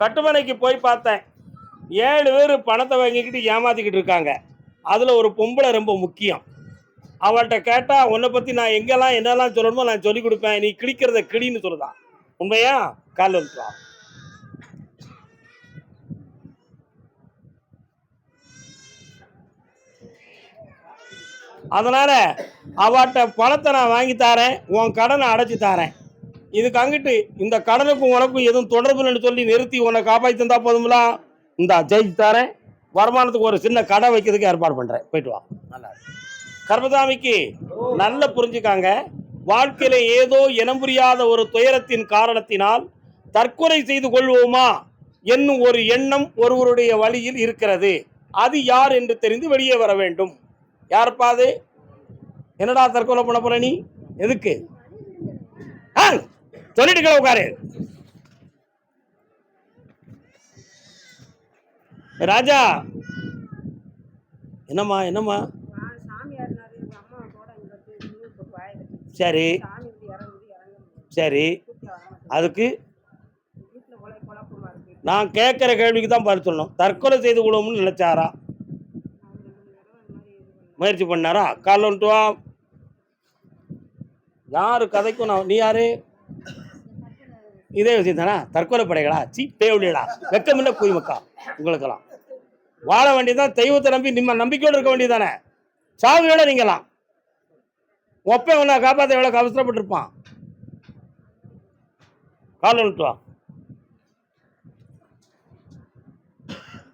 கட்டுமனைக்கு போய் பார்த்தேன். ஏழு பேர் பணத்தை வாங்கிக்கிட்டு ஏமாத்திக்கிட்டு இருக்காங்க. அதில் ஒரு பொம்பளை ரொம்ப முக்கியம். அவள்கிட்ட கேட்டால் உன்னை பற்றி நான் எங்கெல்லாம் என்னெல்லாம் சொல்லணுமோ நான் சொல்லி கொடுப்பேன். நீ கிழிக்கிறத கிளின்னு சொல்லுதான் உண்மையா? கால் வந்துட்டா அதனால அவட்ட பணத்தை நான் வாங்கி தாரேன். உன் கடனை அடைச்சி தாரேன். இதுக்கு அங்கிட்டு இந்த கடனுக்கும் உனக்கும் எதுவும் தொடர்பு இல்லைன்னு சொல்லி நிறுத்தி உன்னை காப்பாற்றி தந்தா போதுங்களா இந்த ஜெயிச்சு தரேன். வருமானத்துக்கு ஒரு சின்ன கடை வைக்கிறதுக்கு ஏற்பாடு பண்ணுறேன் போயிட்டு வா. நல்லா கர்மதாமிக்கு நல்ல புரிஞ்சுக்காங்க. வாழ்க்கையில ஏதோ இனம் புரியாத ஒரு துயரத்தின் காரணத்தினால் தற்கொலை செய்து கொள்வோமா என்னும் ஒரு எண்ணம் ஒருவருடைய வழியில் இருக்கிறது. அது யார் என்று தெரிந்து வெளியே வர வேண்டும். யாருப்பா அது? என்னடா தற்கொலை பண்ண போற நீ? எதுக்கு? ஆ, சொல்லிட்டு உட்காரு. ராஜா. என்னம்மா என்னம்மா? நான் சரி. சாமி சரி. அதுக்கு நான் கேட்குற கேள்விக்கு தான் பதில் சொல்லணும். தற்கொலை செய்து கொள்வோம்னு நினைச்சாரா? முயற்சி பண்ணாரா? கால் வந்துட்டு வா. யார் கதைக்கும் நான் நீ யாரு? இதே விஷயம் தானே தற்கொலை படைகளா? சி பேவலியடா வெக்கமில்ல குய்மக்கா உங்களுக்கெல்லாம். வாழ வேண்டியதான் தெய்வத்தை நம்பி நிம்ம நம்பிக்கையோடு இருக்க வேண்டியதானே சாவியோட நீங்களாம் ஒப்பை உன்னை காப்பாற்ற எவ்வளோ அவசரப்பட்டிருப்பான்? கால் வந்துட்டு வா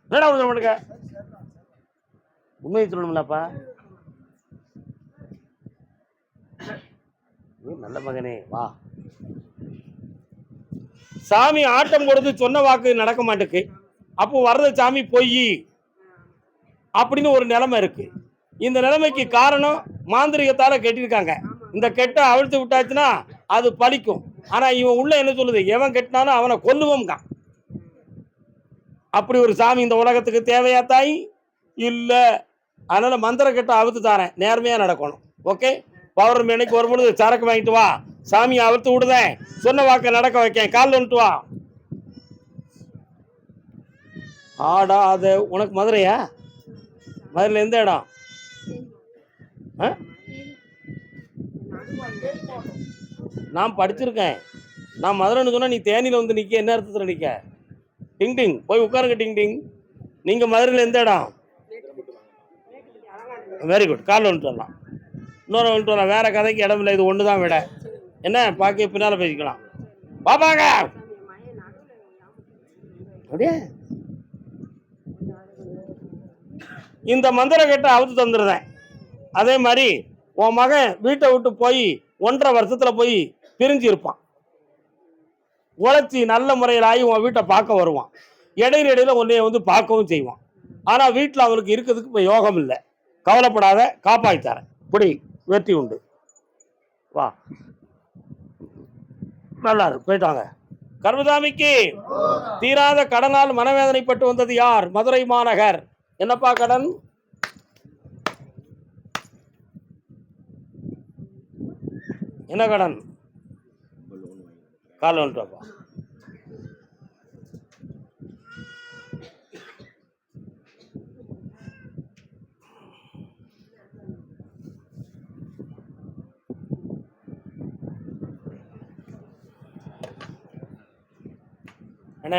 என்னடா அவசரம் பண்ணுங்க உண்மையை சொல்லணும்லப்பா. நல்ல மகனே வா. சாமி ஆட்டம் கொடுத்து சொன்ன வாக்கு நடக்க மாட்டேக்கு. அப்போ வர்றது சாமி பொய். அப்படின்னு ஒரு நிலைமை இருக்கு. இந்த நிலைமைக்கு காரணம் மாந்திரிகத்தால கெட்டிருக்காங்க. இந்த கெட்ட அவிழ்த்து விட்டாச்சுன்னா அது பலிக்கும் ஆனா இவன் உள்ள என்ன சொல்லுது? எவன் கெட்டினாலும் அவனை கொல்லுவோம்கா அப்படி ஒரு சாமி இந்த உலகத்துக்கு தேவையா தாய்? இல்லை. அதனால மந்திர கெட்ட அவுத்து தாரேன். நேர்மையா நடக்கணும். ஓகே? பௌர்ணமி அன்னைக்கு வரும்பொழுது சரக்கு வாங்கிட்டு வா. சாமியை அவுத்து விடுதேன். சொன்ன வாக்க நடக்க வைக்கேன். காலில் வந்துட்டு வா. ஆடா அது உனக்கு மதுரையா? மதுரையில் எந்த இடம்? ஆ? நான் படிச்சிருக்கேன். நான் மதுரைன்னு சொன்னால் நீ தேனியில் வந்து நிற்க என்ன அர்த்தத்தில் நிற்க டிங் டிங். போய் உட்காருங்க டிங் டிங். நீங்கள் மதுரையில் எந்த இடம்? வெரி குட் கால் வந்துட்டு வரலாம். இன்னொரு வந்துட்டு வரேன் வேற கதைக்கு இடம் இல்லை. இது ஒன்று தான் விட. என்ன? பாக்கி பின்னால் பேசிக்கலாம். பாப்பாங்க! அப்படியே? இந்த மந்திர கிட்ட அவுத்து தந்துடுறேன் அதே மாதிரி உன் மகன் வீட்டை விட்டு போய் ஒன்றரை வருஷத்தில் போய் பிரிஞ்சு இருப்பான். உழைச்சி நல்ல முறையில் ஆகி உன் வீட்டை பார்க்க வருவான். இடையில இடையில உன்னைய வந்து பார்க்கவும் செய்வான். ஆனால் வீட்டில் அவனுக்கு இருக்கிறதுக்கு இப்போ யோகம் இல்லை. கவலைப்படாத காப்பாற்றி தரேன். இப்படி வெற்றி உண்டு வா. நல்லா இருக்கு போயிட்டாங்க. கர்மதாமிக்கு தீராத கடனால் மனவேதனைப்பட்டு வந்தது யார்? மதுரை மாநகர். என்னப்பா கடன்? என்ன கடன்? கால் வந்துட்டப்பா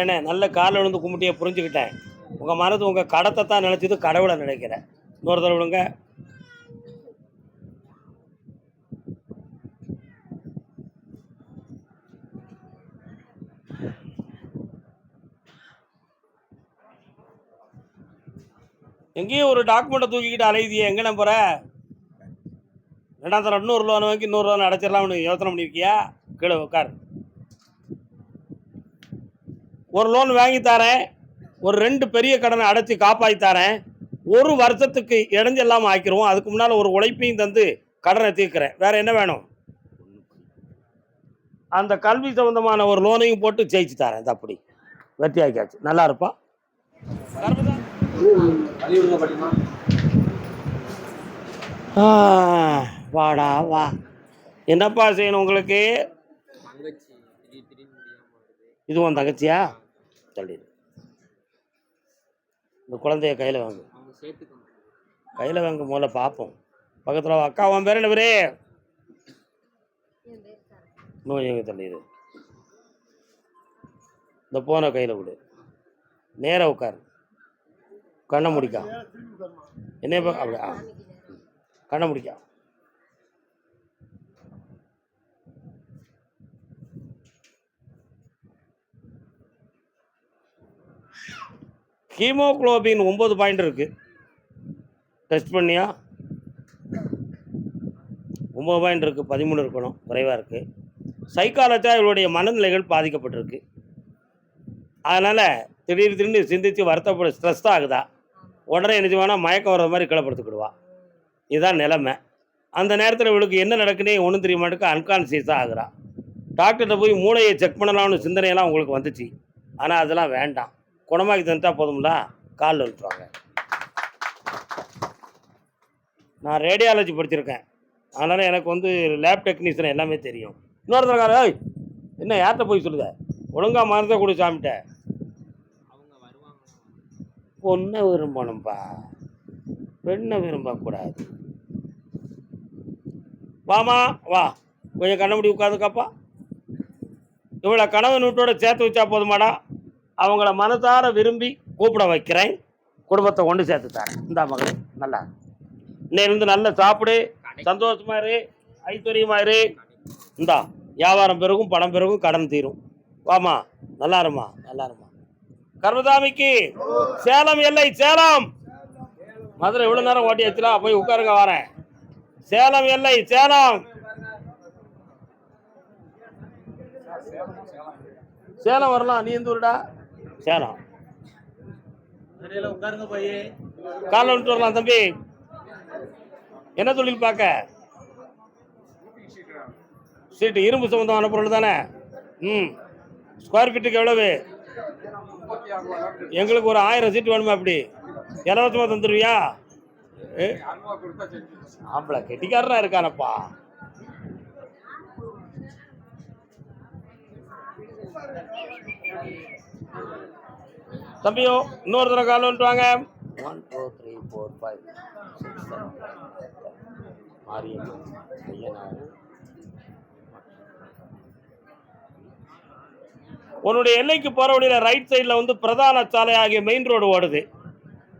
அண்ணா நல்ல காலில் விழுந்து கும்பிட்டியை புரிஞ்சுக்கிட்டேன். உங்கள் மனது உங்கள் கடத்தை தான் நினச்சது கடவுளை நினைக்கிறேன். இன்னொரு தடவை விடுங்க எங்கேயும் ஒரு டாக்குமெண்ட்டை தூக்கிக்கிட்டு அலையுதியே எங்கே நம்புற ரெண்டாம் தரம் இன்னொரு லோன் வாங்கி இன்னொரு லோன் அடைச்சிடலாம்னு யோசனை பண்ணியிருக்கியா? கீழே உட்கார். ஒரு லோன் வாங்கி தரேன். ஒரு ரெண்டு பெரிய கடனை அடைச்சி காப்பாற்றி தரேன். ஒரு வருஷத்துக்கு இடைஞ்சு இல்லாமல் ஆக்கிடுவோம் அதுக்கு முன்னால் ஒரு உழைப்பையும் தந்து கடனை தீர்க்கிறேன். வேற என்ன வேணும்? அந்த கல்வி சம்பந்தமான ஒரு லோனையும் போட்டு ஜெயிச்சு தரேன். அப்படி. வெற்றி ஆக்கியாச்சு நல்லா இருப்பா? ஆ, வாடா வா. என்னப்பா செய்யணும் உங்களுக்கு? தங்கச்சி திடீர் திடீர்னு முடியாம வருது. இது உன் தங்கச்சியா? தள்ளிடு. இந்த குழந்தைய கையில் வாங்கு. கையில் வாங்க முதல்ல பார்ப்போம் பக்கத்தில் அக்கா உன் பேர் என்ன இன்னும் எங்க தள்ளிடு இந்த போனை கையில் விடு நேராக உட்காரு. கண்ணை முடிக்கா. என்ன அப்படி ஆ கண்ணை முடிக்கா. ஹீமோகுளோபின் ஒம்பது பாயிண்ட் இருக்குது டெஸ்ட் பண்ணியா? ஒம்பது பாயிண்ட் இருக்குது பதிமூணு இருக்கணும் குறைவாக இருக்குது சைக்காலஜியாக இவளுடைய மனநிலைகள் பாதிக்கப்பட்டிருக்கு. அதனால் திடீர் திடீர்னு சிந்தித்து வருத்தப்பட ஸ்ட்ரெஸ் ஆகுதா? உடனே என்ன வேணால் மயக்கம் வர்ற மாதிரி கிளப்படுத்துக்கிடுவா இதுதான் நிலைமை. அந்த நேரத்தில் இவளுக்கு என்ன நடக்குன்னே ஒன்றும் தெரிய மாட்டேங்க அன்கான்சியஸாக ஆகுறா. டாக்டர்கிட்ட போய் மூளையை செக் பண்ணலாம்னு சிந்தனையெல்லாம் உங்களுக்கு வந்துச்சு. ஆனால் அதெல்லாம் வேண்டாம். குணமாக்கி தந்துட்டா போதும்ல? காலில் விட்டுருவாங்க நான் ரேடியாலஜி படிச்சிருக்கேன். அதனால் எனக்கு வந்து லேப் டெக்னீஷியன் எல்லாமே தெரியும். இன்னொருத்தரக்கார "ஏய், என்ன யார்கிட்ட போய் சொல்லுத? ஒழுங்காக மருந்தை கொடு சாமிட்ட பொண்ணை விரும்பணும்பா. பெண்ணை விரும்பக்கூடாது. வாமா வா. கொஞ்சம் கண்ண முடி உட்காந்துக்காப்பா. இவளை கணவன் வீட்டோட சேர்த்து வச்சா போதுமாடா. அவங்கள மனதார விரும்பி கூப்பிட வைக்கிறேன். குடும்பத்தை கொண்டு சேர்த்து தரேன். இந்தா மகளே நல்லா இன்னிலிருந்து நல்லா சாப்பிடு. சந்தோஷமா இரு. ஐஸ்வர்யமா இரு. இந்தா வியாபாரம் பிறகும் பணம் பிறகும் கடன் தீரும். வாமா நல்லா இருமா நல்லா இருமா. கர்மதாமிக்கு சேலம் எல்லை சேலம். மதுரை இவ்வளோ நேரம் ஓட்டியாச்சுலா போய் உட்காருங்க வரேன். சேலம் எல்லை சேலம். சேலம் வரலாம் நீ எந்த ஊருடா? சேலம் காலைல விட்டு வரலாம் தம்பி. என்ன தொழில் பார்க்க? சீட்டு இரும்பு சம்பந்தமான பொருள் தானே? ம். ஸ்கொயர் ஃபீட்டுக்கு எவ்வளவு? எங்களுக்கு ஒரு ஆயிரம் சீட்டு வேணுமா அப்படி? இலவசமாக தந்துடுவியா ஆம்பளை கெட்டிக்காரனா இருக்கானப்பா. தம்பியோ இன்னொரு தடவை கால் வந்துட்டு வாங்க. One two three four five six seven Mariamman Ayyanar உன்னுடைய எல்லைக்கு போகிற வழியில் ரைட் சைடில் வந்து பிரதான சாலை ஆகிய மெயின் ரோடு ஓடுது.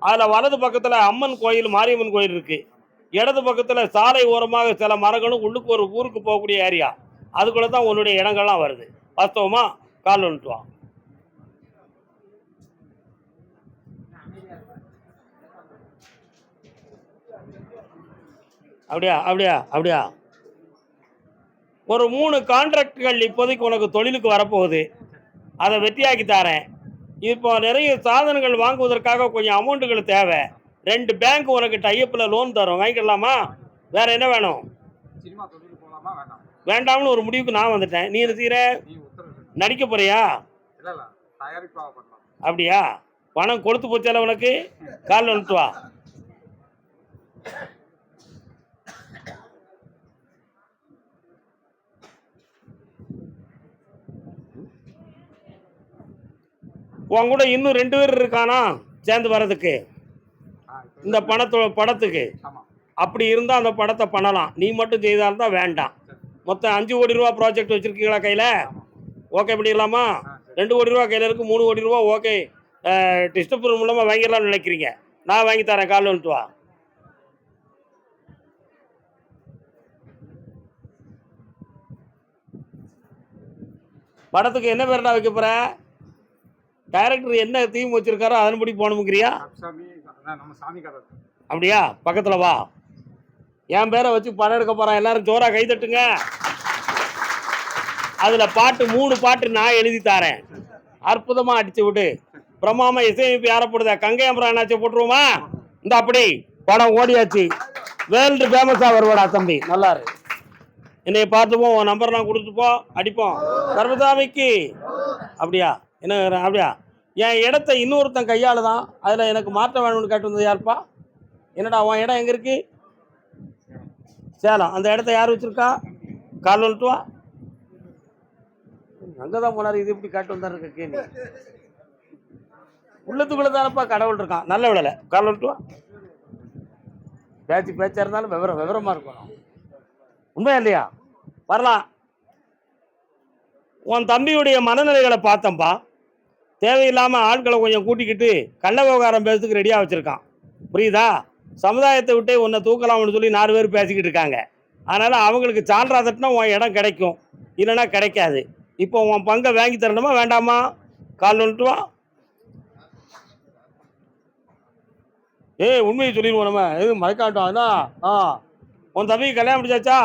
அதில் வலது பக்கத்தில் அம்மன் கோயில் மாரியம்மன் கோயில் இருக்கு. இடது பக்கத்தில் சாலை ஓரமாக சில மரங்களும் உள்ளுக்கு ஒரு ஊருக்கு போகக்கூடிய ஏரியா அதுக்குள்ள தான் உன்னுடைய இடங்கள்லாம் வருது. வாஸ்தவமா கால் வந்துட்டு அப்படியா அப்படியா அப்படியா? ஒரு மூணு கான்ட்ராக்டுகள் இப்போதைக்கு உனக்கு தொழிலுக்கு வரப்போகுது. அதை வெற்றியாக்கி தரேன். இப்போ நிறைய சாதனங்கள் வாங்குவதற்காக கொஞ்சம் அமௌண்ட்டுகள் தேவை. ரெண்டு பேங்க் உனக்கு டைப்பில் லோன் தரும். வாங்கிக்கலாமா? வேற என்ன வேணும்? வேண்டாம்னு ஒரு முடிவுக்கு நான் வந்துட்டேன். நீ உத்தரவு நடிக்க போறியா? அப்படியா? பணம் கொளுத்து போச்சால உனக்கு? காலில் வந்துட்டு வா உன் கூட இன்னும் ரெண்டு பேர் இருக்கானா சேர்ந்து வர்றதுக்கு? இந்த பணத்தோ படத்துக்கு அப்படி இருந்தால் அந்த படத்தை பண்ணலாம். நீ மட்டும் செய்தா இருந்தால் வேண்டாம். மொத்தம் அஞ்சு கோடி ரூபா ப்ராஜெக்ட் வச்சுருக்கீங்களா கையில்? ஓகே பண்ணிடலாமா. ரெண்டு கோடி ரூபா கையில் இருக்கு மூணு கோடி ரூபா ஓகே டிஸ்டர்பர் மூலமாக வாங்கிடலாம்னு நினைக்கிறீங்க. நான் வாங்கி தரேன் கால் வந்துட்டு வா. படத்துக்கு என்ன பேர்டா வைக்க போற? டைரக்டர் என்ன தீம் வச்சிருக்காரோ அதன்படி போகணுங்கிறியா அப்படியா? பக்கத்தில் வா. என் பேரை வச்சு படம் எடுக்க போகிறான் எல்லாரும் ஜோரா கை தட்டுங்க. அதில் பாட்டு மூணு பாட்டு நான் எழுதி தரேன். அற்புதமாக அடிச்சு விடு. பிரமாம இசையமைப்பு யாரை போடுதா கங்கை அமரா என்னாச்சு போட்டுருவோமா? இந்த அப்படி. படம் ஓடியாச்சு. வேர்ல்டு ஃபேமஸாக வருவாடா தம்பி. நல்லா இரு என்னைய பார்த்துப்போம். உன் நம்பர் நான் கொடுத்துப்போ அடிப்போம். சர்வதாமிக்கு அப்படியா? என்ன அப்படியா? என் இடத்த இன்னொருத்தன் கையால் தான் அதில் எனக்கு மாற்றம் வேணும்னு கேட்டு வந்தது யாருப்பா? என்னடா உன் இடம் எங்கே இருக்கு? சேலம். அந்த இடத்த யார் வச்சிருக்கா? கால் வந்துட்டு வா. அங்கே தான் போனார். இது இப்படி காட்டு இருக்க கேள்வி. உள்ளத்துக்குள்ளே தானப்பா கடவுள் இருக்கான். நல்ல விடலை. கால் விட்டு வா. பேச்சு பேச்சா இருந்தாலும் விவரம் விவரமா இருக்கணும். உண்மையா இல்லையா? வரலாம். உன் தம்பியுடைய மனநிலைகளை பார்த்தேன்ப்பா தேவையில்லாமல் ஆட்களை கொஞ்சம் கூட்டிக்கிட்டு கள்ள விவகாரம் பேசுறதுக்கு ரெடியாக வச்சுருக்கான். புரியுதா? சமுதாயத்தை விட்டே உன்னை தூக்கலாம்னு சொல்லி நாலு பேர் பேசிக்கிட்டு இருக்காங்க. அதனால் அவங்களுக்கு சான்றா தட்டினா உன் இடம் கிடைக்கும். இல்லைன்னா கிடைக்காது. இப்போ உன் பங்கை வாங்கி தரணுமா வேண்டாமா? கால் வந்துட்டு வா. ஏய் உண்மையை சொல்லிடுவோம் நம்ம. எது மறைக்காட்டும். அதான் ஆ. உன் தம்பி கல்யாணம் முடிச்சாச்சா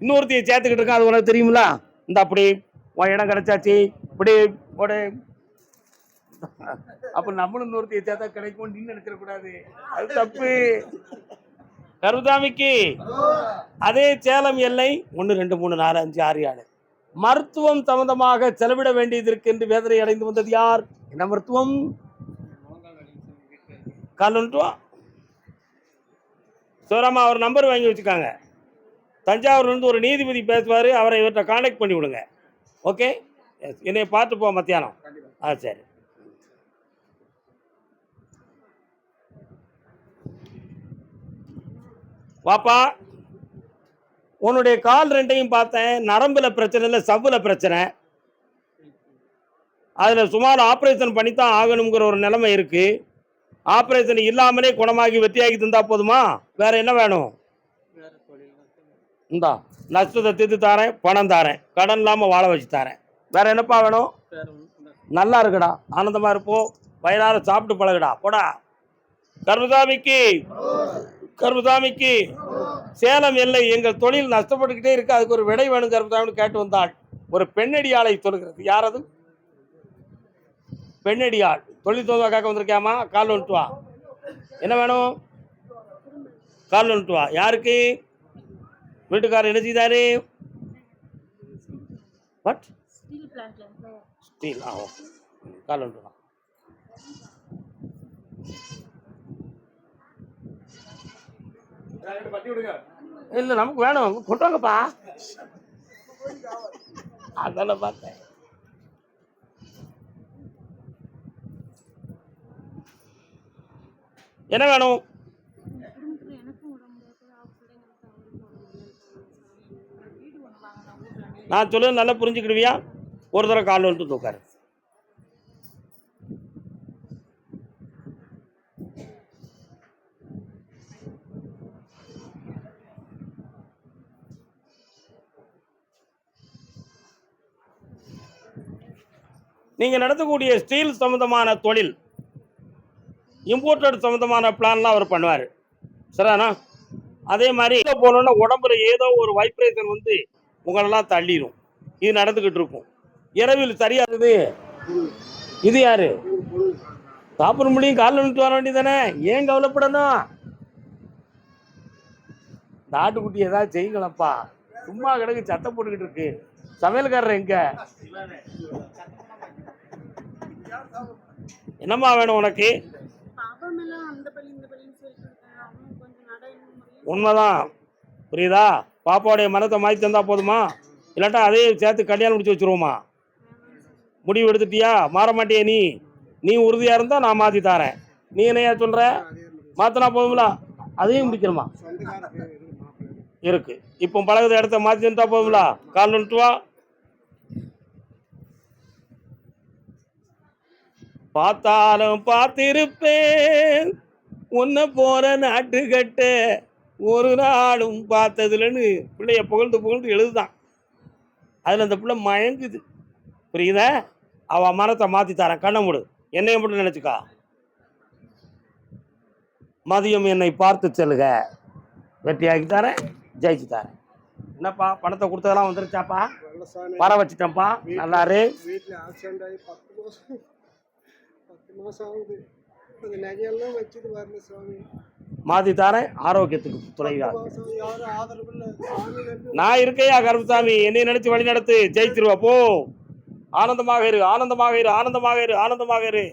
இன்னொருத்தையை சேர்த்துக்கிட்டு இருக்கான். அது உனக்கு தெரியுமில இந்த அப்படி. உன் இடம் கிடைச்சாச்சு. இப்படி போடு அப்ப நம்மளும் இன்னொருத்தையை சேர்த்தா கிடைக்கும் நீ நினைச்சிடக்கூடாது அது தப்பு. கருதாமிக்கு அதே சேலம் எல்லை ஒன்று ரெண்டு மூணு நாலு அஞ்சு ஆறு ஏழு. மருத்துவம் சம்பந்தமாக செலவிட வேண்டியது இருக்கு என்று வேதனை அடைந்து வந்தது யார்? என்ன மருத்துவம்? காலன்ட்டுவா சிவராமா அவர் நம்பர் வாங்கி வச்சுக்காங்க. தஞ்சாவூர்லேருந்து ஒரு நீதிபதி பேசுவார் அவரை இவர்கிட்ட காண்டாக்ட் பண்ணி விடுங்க. ஓகே எஸ் என்னைய பார்த்து போ மத்தியானம். ஆ சரி. வாப்பா. உன்னுடைய கால் ரெண்டையும் பார்த்தேன். நரம்புல பிரச்சனை இல்லை சவ்வுல பிரச்சனை. அதில் சுமார் ஆப்ரேஷன் பண்ணித்தான் ஆகணுங்கிற ஒரு நிலைமை இருக்குது ஆப்ரேஷன் இல்லாமலே குணமாகி வெற்றியாகி தந்தா போதுமா? வேற என்ன வேணும்? இந்தா நஷ்டத்தை தீர்த்து தாரேன் பணம் தாரேன். கடன் இல்லாமல் வாழ வச்சு தாரேன். வேற என்னப்பா வேணும்? நல்லா இருக்குடா ஆனந்தமா இருப்போம் வயிறார சாப்பிட்டு பழகுடா போடா. கர்மசாமிக்கு. கர்மசாமிக்கு சேலம் எல்லை எங்கள் தொழில் நஷ்டப்பட்டுக்கிட்டே இருக்கு. அதுக்கு ஒரு விடை வேணும் கர்மசாமின்னு கேட்டு வந்தாள் ஒரு பெண்ணடியாளை சொல்கிறது யார் அது? பெண்ணடியாள். தொழில் தோதா காக்க வந்திருக்கியாமா? கால் வந்துட்டு வா. என்ன வேணும்? கால் வந்துட்டு வா. யாருக்கு? வீட்டுக்காரர் என்ன செய்தாரு? வாட் ஸ்டீல் பிளான்ட்ல இருந்து. ஸ்டீல் ஆ ஓகே கால் வந்துட்டு வா. இல்லை நமக்கு வேணும். கொண்டு அதெல்லாம் பார்த்தேன். என்ன வேணும்? நான் சொல்ல நல்லா புரிஞ்சுக்கிடுவியா? ஒரு தடவை கால் வந்துட்டு உட்காரு. நீங்கள் நடத்தக்கூடிய ஸ்டீல் சம்மந்தமான தொழில் இம்போர்ட்டட் சம்மந்தமான பிளான்லாம் அவர் பண்ணுவார். சரிதானா? அதே மாதிரி உள்ள போனோன்னா உடம்புல ஏதோ ஒரு வைப்ரேஷன் வந்து உங்களெல்லாம் தள்ளிடும் இது நடந்துக்கிட்டு இருக்கும். இரவில் சரியாகுது இது யாரு? சாப்பிட முடியும் காலில் நின்று வர வேண்டியதானே ஏன் கவலைப்படணும்? இந்த ஆட்டுக்குட்டி ஏதாவது செய்யுங்களப்பா. சும்மா கிடக்கு சத்தம் போட்டுக்கிட்டு இருக்கு. சமையல்காரர் எங்க? கொஞ்சம் நட முடியும் உண்மைதான். புரியுதா? பாப்பாவுடைய மனத்தை மாற்றி தந்தா போதுமா? இல்லாட்டா அதே சேர்த்து கல்யாணம் முடிச்சு வச்சிருவோமா? முடிவு எடுத்துட்டியா? மாற மாட்டியே நீ? நீ உறுதியாக இருந்தால் நான் மாற்றி தரேன். நீ என்னையா சொல்கிற மாற்றினா போதுங்களா அதையும் முடிக்கணுமா? இருக்கு. இப்போ பழகுத இடத்த மாற்றி தந்தா போதுங்களா கால் வந்துட்டு வா பார்த்தாலும் பார்த்திருப்பேன். உன்னை போற நாட்டுக்கட்ட ஒரு நாளும் பார்த்ததுலன்னு பிள்ளைய புகழ்ந்து புகழ்ந்து எழுதுதான். அதில் அந்த பிள்ளை மயங்குது. புரியுதா? அவன் மனத்தை மாற்றி தரேன் கண்ணை மூடு. என்னைய மட்டும் நினச்சிக்கா. மதியம் என்னை பார்த்து செல்லுக. வெற்றியாக்கி தரேன் ஜெயிச்சு தரேன். என்னப்பா பணத்தை கொடுத்ததெல்லாம் வந்துருச்சாப்பா? வர வச்சிட்டேன்ப்பா. நல்லாரு வீட்டில் ஆக்சிடென்ட் ஆகி பத்து மாதம் பத்து மாதம் ஆகுது அந்த நகையெல்லாம் வச்சுட்டு வரல சுவாமி. மாற்றி தரேன். ஆரோக்கியத்துக்கு துணையாக நான் இருக்கையா கருப்புசாமி? என்னை நினைச்சு வழி நடத்து. ஜெயிச்சிருவா போ. ஆனந்தமாக இரு ஆனந்தமாக இரு ஆனந்தமாக இரு ஆனந்தமாக இரு.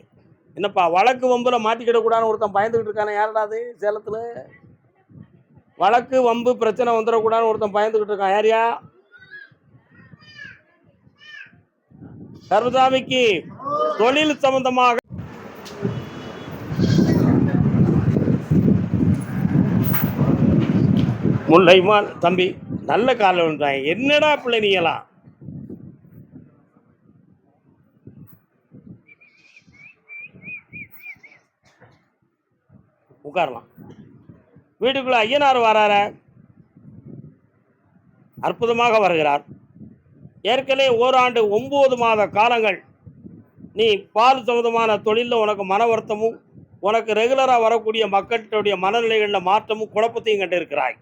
என்னப்பா வழக்கு வம்புல மாட்டிக்கிடக்கூடாதுன்னு ஒருத்தன் பயந்துகிட்டு இருக்கானே யாரடா அது? சேலத்துல? வழக்கு வம்பு பிரச்சனை வந்துடக்கூடாதுன்னு ஒருத்தன் பயந்துகிட்டு இருக்கான். யாரியா கருப்புசாமிக்கு தொழில் சம்பந்தமாக முல்லைமான் தம்பி நல்ல காலம் விழுந்துட்டாங்க என்னடா பிள்ளை நீங்களாம் உட்காரலாம். வீட்டுக்குள்ள ஐயனார் வரார. அற்புதமாக வருகிறார். ஏற்கனவே ஓராண்டு ஒன்பது மாத காலங்கள். நீ பால் சம்பந்தமான தொழிலில் உனக்கு மன வருத்தமும் உனக்கு ரெகுலராக வரக்கூடிய மக்களுடைய மனநிலைகளில் மாற்றமும் குழப்பத்தையும் கண்டிருக்கிறாய்.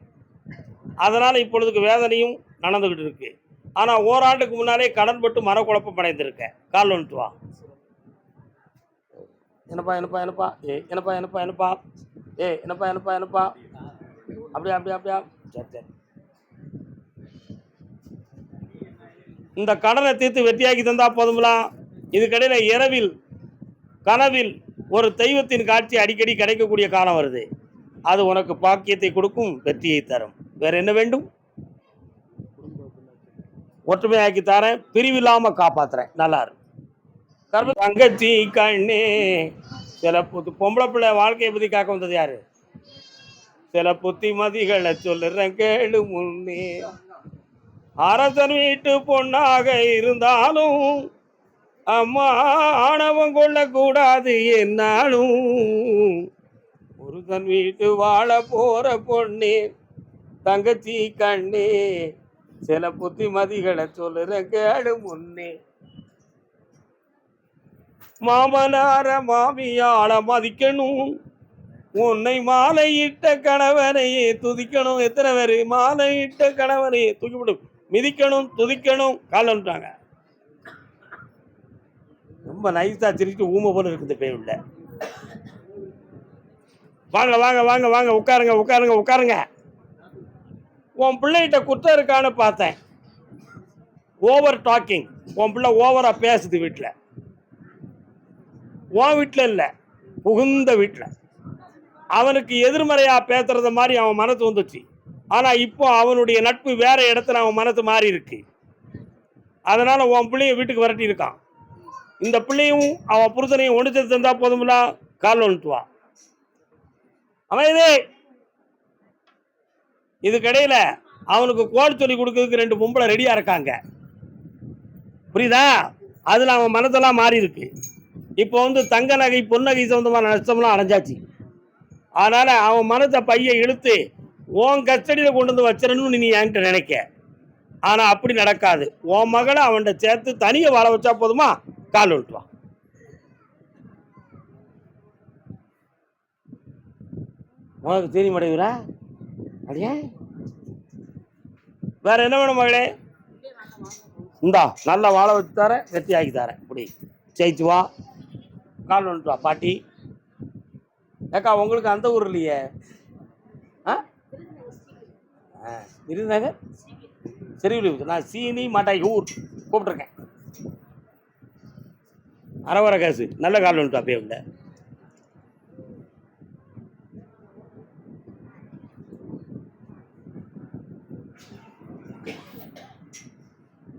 அதனால் இப்பொழுதுக்கு வேதனையும் நடந்துக்கிட்டு இருக்கு. ஆனால் ஓராண்டுக்கு முன்னாலே கடன் பட்டு மர குழப்பம் அடைந்திருக்கேன் கால் வந்துட்டு வா. என்னப்பா என்னப்பா என்னப்பா? ஏ என்னப்பா என்னப்பா என்னப்பா? ஏ என்னப்பா என்னப்பா என்னப்பா? அப்படியா அப்படியா அப்படியா? சரி சரி. இந்த கடனை தீர்த்து வெற்றியாக்கி தந்தா போதும்லாம் இதுக்கடையில் இரவில் கனவில் ஒரு தெய்வத்தின் காட்சி அடிக்கடி கிடைக்கக்கூடிய காலம் வருது. அது உனக்கு பாக்கியத்தை கொடுக்கும் வெற்றியை தரும். வேற என்ன வேண்டும்? ஒற்றுமையாக்கி தரேன் பிரிவில்லாம காப்பாத்துறேன் நல்லா இருக்கு தங்கச்சி கண்ணே. சில புத்து பொம்பளை பிள்ளை வாழ்க்கையை பத்தி காக்க வந்தது யாரு? சில புத்திமதிகளை சொல்லுறேன் கேளு முன்னே. அரசன் வீட்டு பொண்ணாக இருந்தாலும் அம்மா ஆணவம் கொள்ளக்கூடாது என்னாலும். ஒருத்தன் வீட்டு வாழ போற பொண்ணே. தங்கச்சி கண்ணே சில புத்திமதிகளை சொல்லுற கேடு முன்னே. மாமனார மாமியால மதிக்கணும். உன்னை மாலையிட்ட கணவனையே துதிக்கணும். எத்தனை பேர்? மாலையிட்ட கணவனையே தூக்கிவிடும் மிதிக்கணும் துதிக்கணும் காலன்ட்டாங்க ரொம்ப நைஸா சிரிச்சு ஊமை போல இருக்குது பேய் உள்ள வாங்க வாங்க வாங்க வாங்க உட்காருங்க உட்காருங்க உட்காருங்க. உன் பிள்ளைகிட்ட குற்றம் இருக்கான்னு பார்த்தேன். ஓவர் டாக்கிங் உன் பிள்ளை ஓவராக பேசுது வீட்டில் உன் வீட்டில் இல்லை. புகுந்த வீட்டில் அவனுக்கு எதிர்மறையாக பேசுறத மாதிரி அவன் மனசு வந்துச்சு. ஆனால் இப்போ அவனுடைய நட்பு வேற இடத்துல அவன் மனசு மாறி இருக்கு. அதனால் உன் பிள்ளைய வீட்டுக்கு விரட்டி இருக்கான். இந்த பிள்ளையும் அவன் புருஷனையும் ஒன்று சேர்த்து தந்தால் போதும்ல? கால் வந்துட்டு வா இதே இதுக்கிடையில் அவனுக்கு கோடு சொல்லி கொடுக்கறதுக்கு ரெண்டு பொம்பளை ரெடியாக இருக்காங்க. புரியுதா? அதில் அவன் மனதெல்லாம் மாறி இருக்கு. இப்போ வந்து தங்க நகை பொன்னகை சம்மந்தமான நஷ்டம்லாம் அடைஞ்சாச்சு. அதனால் அவன் மனத்தை பையை இழுத்து உன் கஸ்டடியில் கொண்டு வந்து வச்சிடணும்னு நீ என்கிட்ட நினைக்க. ஆனால் அப்படி நடக்காது. உன் மகளை அவன்கிட்ட சேர்த்து தனியை வாழ வச்சா போதுமா? கால் விட்டுவான் உனக்கு தெரியும் மாட்டேங்கிறா அப்படியே வேற என்ன வேணும் மகளே? இந்தா நல்லா வாழ வச்சு தரேன் வெற்றி ஆக்கி தரேன். இப்படி. ஜெயிச்சு வா. கால் வந்துட்டு வா பாட்டி. ஏக்கா உங்களுக்கு அந்த ஊர் இல்லையே? ஆ? விருதுநகர்? சிறுவிழி நான் சீனி மட்டாய் ஊர் கூப்பிட்ருக்கேன் அரவர காசு. நல்ல கால் வந்துட்டு அப்பயே உள்ள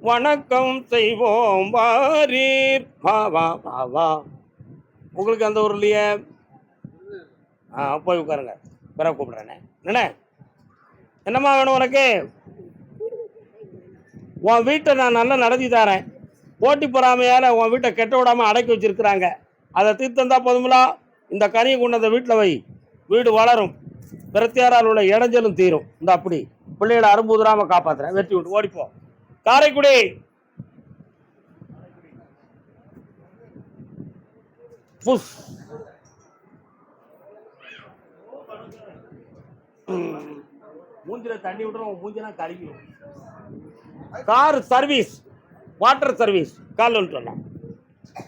வணக்கம் செய்வோம் வாரீர். வா வா வா வா. உங்களுக்கு அந்த ஊர் இல்லையே ஆ போய் உட்காருங்க. பிறகு கூப்பிட்றேண்ணே என்னண்ணே? என்னம்மா வேணும் உனக்கு? உன் வீட்டை நான் நல்லா நடத்தி தரேன். போட்டி பொறாமையால் உன் வீட்டை கெட்ட விடாமல் அடக்கி வச்சிருக்கிறாங்க. அதை தீர்த்தந்தா போதுங்களா இந்த கனியை கொண்டு அந்த வீட்டில் வை. வீடு வளரும். பிரத்தியாரால் உள்ள இடைஞ்சலும் தீரும். இந்த அப்படி. பிள்ளைகளை அரும்புதராமல் காப்பாத்துறேன். வெட்டி விட்டு ஓடிப்போம் காரைக்குடி. புஷ். மூஞ்சில தண்ணி விட்டுரும் உன் மூஞ்சினா கருகிடும் கார் சர்வீஸ் வாட்டர் சர்வீஸ் கால் சொல்லலாம்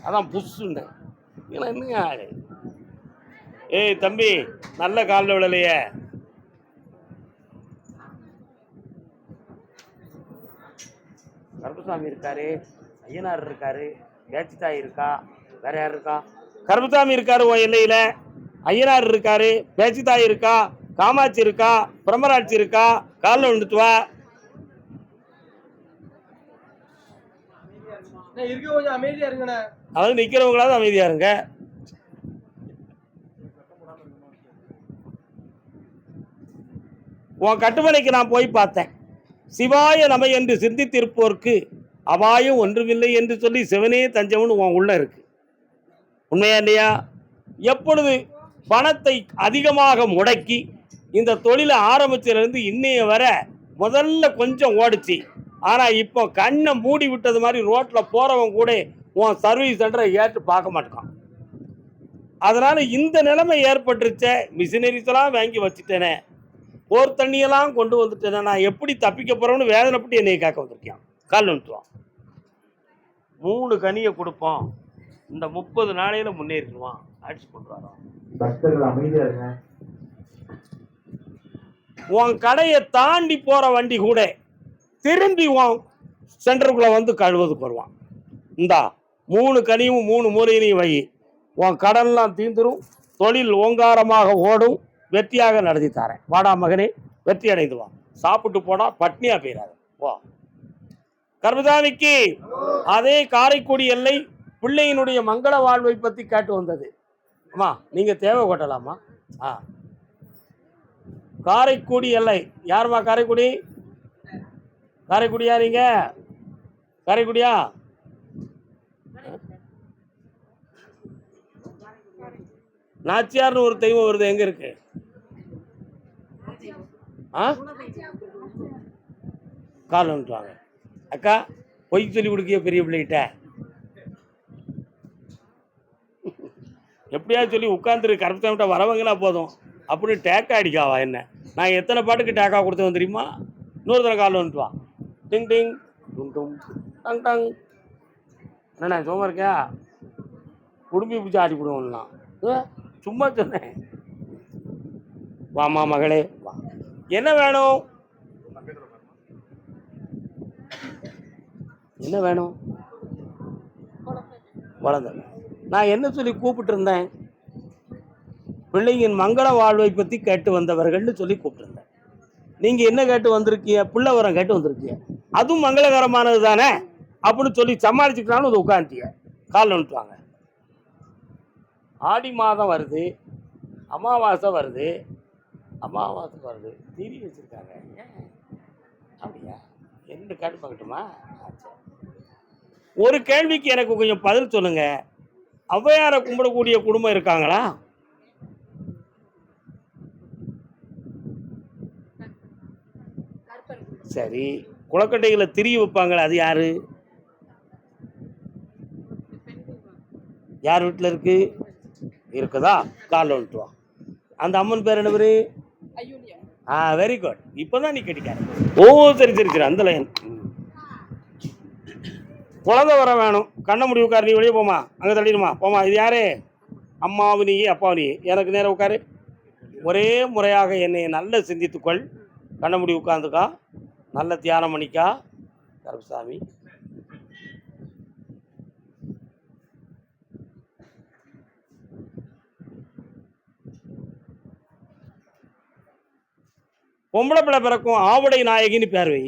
அதான் புஷ்ஷுன்னு ஏன்னா என்னங்க ஆளு? ஏய் தம்பி நல்ல காலில் விழலையே கருப்பசாமி இருக்காரு ஐயனார் இருக்காரு பேச்சித்தாய் இருக்கா வேற யார் இருக்கா? கருப்பசாமி இருக்காரு உன் எல்லையில. ஐயனார் இருக்காரு பேச்சித்தாய் இருக்கா காமாட்சி இருக்கா பிரம்மராட்சி இருக்கா காலில் விழுந்துட்டு வா. அதாவது நிக்கிறவங்களாவது அமைதியா இருங்க. உன் கட்டுமனைக்கு நான் போய் பார்த்தேன். சிவாய நம என்று சிந்தித்திருப்போர்க்கு அபாயம் ஒன்றுமில்லை என்று சொல்லி சிவனே தஞ்சம்னு உன் உள்ள இருக்கு. உண்மையா இல்லையா? எப்பொழுது பணத்தை அதிகமாக முடக்கி இந்த தொழிலை ஆரம்பிச்சிலிருந்து இன்னைய வர முதல்ல கொஞ்சம் ஓடுச்சு. ஆனால் இப்போ கண்ணை மூடி விட்டது மாதிரி ரோட்டில் போகிறவன் கூட உன் சர்வீஸ் சென்டரை ஏற்று பார்க்க மாட்டான். அதனால் இந்த நிலைமை ஏற்பட்டுருச்ச மிஷினரிஸ்லாம் வாங்கி வச்சுட்டேனே. போர் தண்ணியெல்லாம் கொண்டு வந்துட்டேனே நான் எப்படி தப்பிக்க போகிறோன்னு வேதனைப்பட்டு என்னை கேட்க வந்திருக்கான் கால் நிமிஷம் மூணு கனியை கொடுப்போம். இந்த முப்பது நாளையில் முன்னேறிடுவான். அடிச்சு கொண்டு உன் கடையை தாண்டி போகிற வண்டி கூட திரும்பி உன் சென்டருக்குள்ளே வந்து கழுவதுக்கு வருவான். இந்தா மூணு கனியும் மூணு மூலையிலையும் வை. உன் கடன்லாம் தீந்துரும் தொழில் ஓங்காரமாக ஓடும். வெற்றியாக நடத்தி தரேன். வாடா மகனே வெற்றி அடைந்து வா. சாப்பிட்டு போனா பட்னியா போயிடாது. வா. கர்மதானிக்கு அதே காரைக்குடி எல்லை பிள்ளையினுடைய மங்கள வாழ்வை பற்றி கேட்டு வந்தது. அம்மா நீங்கள் தேவை கொட்டலாமா? ஆ. காரைக்குடி எல்லை. யாரும்மா காரைக்குடி? காரைக்குடியா நீங்க? காரைக்குடியா? நாச்சியார்னு ஒரு தெய்வம் வருது எங்க இருக்கு? ஆ? கால் வந்துட்டாங்க அக்கா பொய் சொல்லி கொடுக்கிய பெரிய பிள்ளைகிட்ட. எப்படியாவது சொல்லி உட்காந்துரு கருப்பத்தமிட்ட வரவங்களா போதும். அப்படின்னு டேக்கா அடிக்காவா என்ன? நான் எத்தனை பாட்டுக்கு டேக்கா கொடுத்தேன் தெரியுமா? இன்னொரு தடவை கால் வந்துட்டு வா. டிங் டிங் டும் டும் டங் டங். என்னண்ணா சும்மா இருக்கியா? குடும்பி பிடிச்சி ஆடி விடுவோம்லாம் சும்மா சொன்னேன். வாமா மகளே வா. என்ன வேணும்? என்ன வேணும்? வளர்ந்த நான் என்ன சொல்லி கூப்பிட்டு இருந்தேன் பிள்ளையின் மங்கள வாழ்வை பற்றி கேட்டு வந்தவர்கள்னு சொல்லி கூப்பிட்டுருந்தேன். நீங்கள் என்ன கேட்டு வந்திருக்கீங்க? பிள்ளை வரம் கேட்டு வந்திருக்கீங்க. அதுவும் மங்களகரமானது தானே? அப்படின்னு சொல்லி சமாளிச்சுக்கிட்டாலும் வந்து உட்காந்துட்டீங்க காலில் வந்துட்டுவாங்க ஆடி மாதம் வருது. அமாவாசை வருது. அமாவாசை வருது திரி வச்சுருக்காங்க. அப்படியா? ரெண்டு கேட்டு பார்க்கட்டுமா. ஒரு கேள்விக்கு எனக்கு கொஞ்சம் பதில் சொல்லுங்க. ஔவையாரை கும்பிடக்கூடிய குடும்பம் இருக்காங்களா? சரி. குளக்கட்டைகளை திரி வைப்பாங்களே அது யாரு? யார் வீட்டில் இருக்கு? இருக்குதா? காலில் வந்துட்டு அந்த அம்மன் பேர் என்ன பேரு ஆ வெரி குட் இப்போதான் நீ கேட்டிக்காரு ஓ சரி சரி சரி அந்த லைன் குழந்தை வர வேணும். கண்ண முடி உட்காரு நீ வெளியே போமா அங்கே தள்ளிடுமா போமா இது யாரு? அம்மாவும் நீ அப்பாவும் நீ எனக்கு நேரம் உட்காரு. ஒரே முறையாக என்னை நல்ல சிந்தித்துக்கொள். கண்ண முடி உட்காந்துக்கா நல்ல தியானம் பண்ணிக்கா. கருப்பசாமி. பொம்பளை பிள்ளை பிறக்கும் ஆவுடை நாயகின்னு பேர் வை.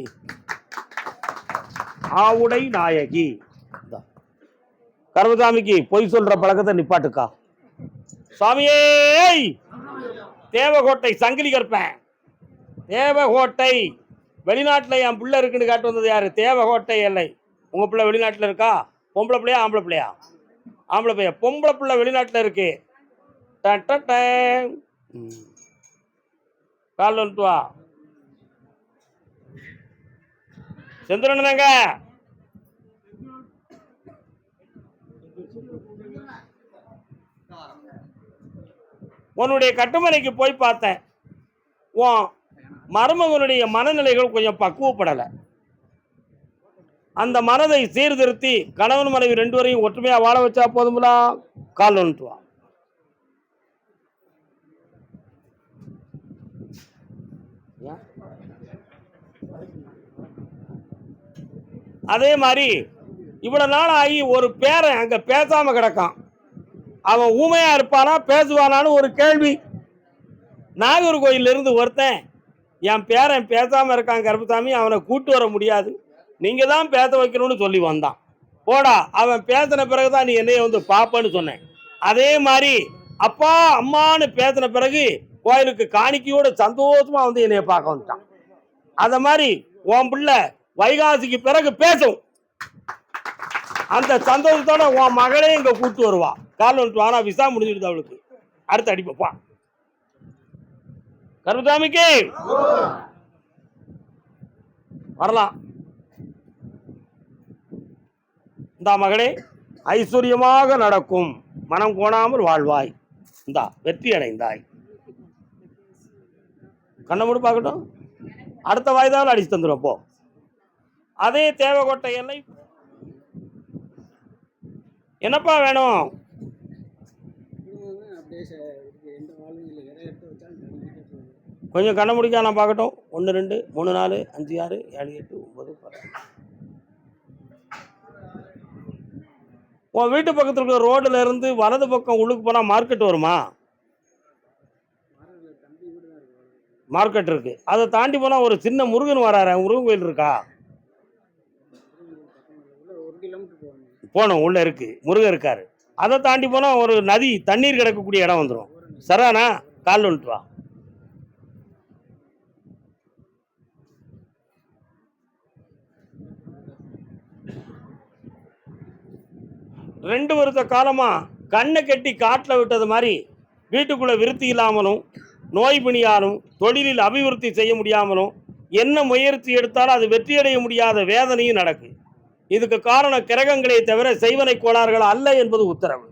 ஆவுடை நாயகி. கருமசாமிக்கு பொய் சொல்ற பழக்கத்தை நிப்பாட்டுக்கா. சுவாமியே தேவகோட்டை சங்கிலி கற்பேன். தேவகோட்டை. வெளிநாட்டில் என் பிள்ளை இருக்குன்னு காட்டு வந்தது யாரு? தேவகோட்டை எல்லை. உங்க பிள்ளை வெளிநாட்டில் இருக்கா? பொம்பளை பிள்ளையா ஆம்பளை பிள்ளையா? ஆம்பளை பிள்ளையா பொம்பளை பிள்ளை வெளிநாட்டில் இருக்கு. ட ட டன். கால் வந்துட்டு வா. செந்துரனங்க உன்னுடைய கட்டுமனைக்கு போய் பார்த்தேன். உன் மருமகனுடைய மனநிலைகள் கொஞ்சம் பக்குவப்படலை. அந்த மனதை சீர்திருத்தி கணவன் மனைவி ரெண்டு வரையும் ஒற்றுமையாக வாழ வச்சா போதும்லாம் கால் ஒன்றுவான் அதே மாதிரி இவ்வளோ நாள் ஆகி ஒரு பேரன் அங்கே பேசாமல் கிடக்கான். அவன் ஊமையாக இருப்பானா பேசுவானான்னு ஒரு கேள்வி. நாகூர் கோயில்ல ஒருத்தன் என் பேரன் பேசாமல் இருக்கான் கருப்பசாமி அவனை கூட்டு வர முடியாது. நீங்கள் தான் பேச வைக்கணும்னு சொல்லி வந்தான். போடா அவன் பேசின பிறகு தான் நீ என்னைய வந்து பாப்பன்னு சொன்னேன். அதே மாதிரி அப்பா அம்மான்னு பேசின பிறகு கோயிலுக்கு காணிக்கையோட சந்தோஷமாக வந்து என்னைய பார்க்க வந்துட்டான். அதை மாதிரி உன் பிள்ளை வைகாசிக்கு பிறகு பேசும். அந்த சந்தோஷத்தோட உன் மகளையும் இங்க கூட்டு வருவா. கால் ஆனா விசா முடிஞ்சிடுது அவளுக்கு. அடுத்து அடிப்பப்பா கருதாமிக்கு வரலாம். இந்தா மகளே ஐஸ்வர்யமாக நடக்கும். மனம் கோணாமல் வாழ்வாய். இந்தா வெற்றி அடைந்தாய். கண்ணை மூடி பார்க்கட்டும். அடுத்த வாய்தாவில் அடிச்சு தந்துடும் போ. அதே தேவகோட்டை எல்லை. என்னப்பா வேணும்? கொஞ்சம் கண்ணை முடிக்க நான் பார்க்கட்டும். ஒன்று ரெண்டு மூணு நாலு அஞ்சு ஆறு ஏழு எட்டு ஒன்பது பத்து. உன் வீட்டு பக்கத்தில் இருக்கிற ரோடுல இருந்து வலது பக்கம் உள்ளுக்கு போனால் மார்க்கெட் வருமா. மார்க்கெட் இருக்கு. அதை தாண்டி போனால் ஒரு சின்ன முருகன் வராரு முருகன் கோயில் இருக்கா? கிலோமீட்டர் போகணும். போனோம் உள்ள இருக்கு. முருகன் இருக்காரு. அதை தாண்டி போனால் ஒரு நதி தண்ணீர் கிடக்கக்கூடிய இடம் வந்துடும் சரானா கால் வந்துட்டு வா. ரெண்டு வருஷ காலமாக கண்ணை கட்டி காட்டில் விட்டது மாதிரி வீட்டுக்குள்ளே விருத்தி இல்லாமலும் நோய் பிணியாலும் தொழிலில் அபிவிருத்தி செய்ய முடியாமலும் என்ன முயற்சி எடுத்தாலும் அது வெற்றியடைய முடியாத வேதனையும் நடக்குது இதுக்கு காரணம் கிரகங்களை தவிர செய்வனை கோளாறுகள் அல்ல என்பது உத்தரவு.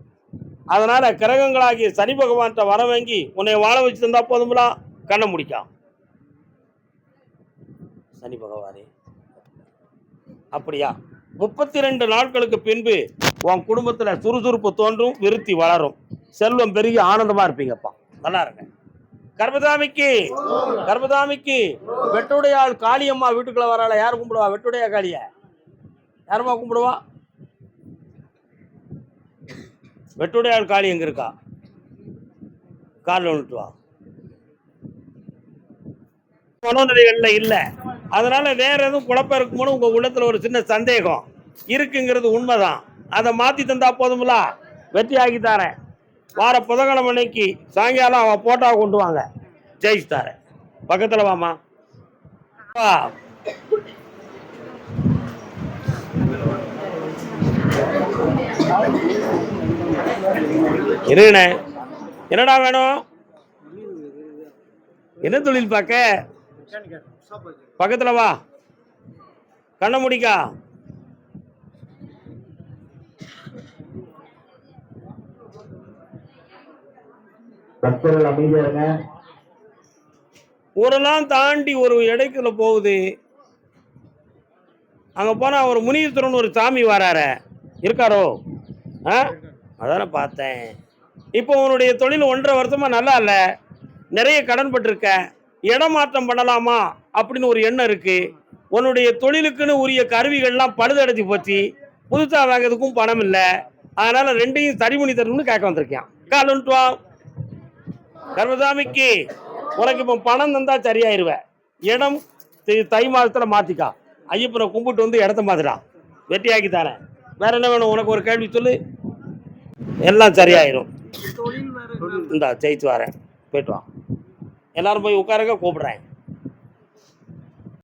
அதனால கிரகங்களாகிய சனி பகவான்கிட்ட வர வாங்கி உன்னை வாழ வச்சிருந்தா தந்தா போதுங்களா கண்ணை முடிக்காம் சனி பகவானே. அப்படியா? முப்பத்தி ரெண்டு நாட்களுக்கு பின்பு உன் குடும்பத்துல சுறுசுறுப்பு தோன்றும் விருத்தி வளரும். செல்வம் பெருகி ஆனந்தமா இருப்பீங்கப்பா. நல்லா இருங்க. கர்பதாமிக்கு கர்பதாமிக்கு வெட்டுடையாள் காளியம்மா வீட்டுக்குள்ள வராள யார் கும்பிடுவா? வெட்டுடையா காளிய? யாருமா கும்பிடுவா? வெட்டுடையார் காளி எங்க இருக்கா? காலில் வந்துட்டு வா. மனோநிலைகள்ல இல்ல. அதனால வேற எதுவும் குழப்பம் இருக்குமோன்னு உங்க உள்ளத்துல ஒரு சின்ன சந்தேகம். இருக்குங்கிறது உண்மைதான். அதை மாத்தி தந்தா போதும்ல? வெற்றி ஆக்கி தரேன். வார புதன்கிழமை அன்னைக்கு சாயங்காலம் அவன் போட்டா கொண்டு வாங்க. ஜெயிச்சு தரேன். பக்கத்துல வாமா என்னண்ணே? என்னடா வேணும்? என்ன தொழில் பார்க்க? பக்கத்துல வா. கண்ண முடிக்கா. ஊரெல்லாம் தாண்டி ஒரு இடைக்குள்ள போகுது. அங்க போனா ஒரு முனீஸ்வரன் ஒரு சாமி வராரு. இருக்காரோ? ஆ? அதானே பார்த்தேன். இப்போ உன்னுடைய தொழில் ஒன்றரை வருஷமா நல்லா இல்லை. நிறைய கடன் பட்டிருக்க. இடமாற்றம் பண்ணலாமா? அப்படின்னு ஒரு எண்ணம் இருக்கு. உன்னுடைய தொழிலுக்குன்னு உரிய கருவிகள்லாம் பழுதடைஞ்சு போச்சு. புதுசாக வாங்கிறதுக்கும் பணம் இல்லை. அதனால ரெண்டையும் சரி பண்ணி தரணும்னு கேட்க வந்திருக்கேன். கால் வந்துட்டு வா. கர்மசாமிக்கு உனக்கு இப்போ பணம் தந்தா சரியாயிருவேன் இடம் தை மாதத்துல மாற்றிக்கா ஐயப்பனை கும்பிட்டு வந்து இடத்த மாத்துடா. வெட்டியாக்கி தரேன். வேற என்ன வேணும்? உனக்கு ஒரு கேள்வி சொல்லு. எல்லாம் என்ன? இந்தா ஜெயிச்சு வரேன். போயிட்டு வா. எல்லாரும் போய் உட்காருங்க கூப்பிடுறேன்.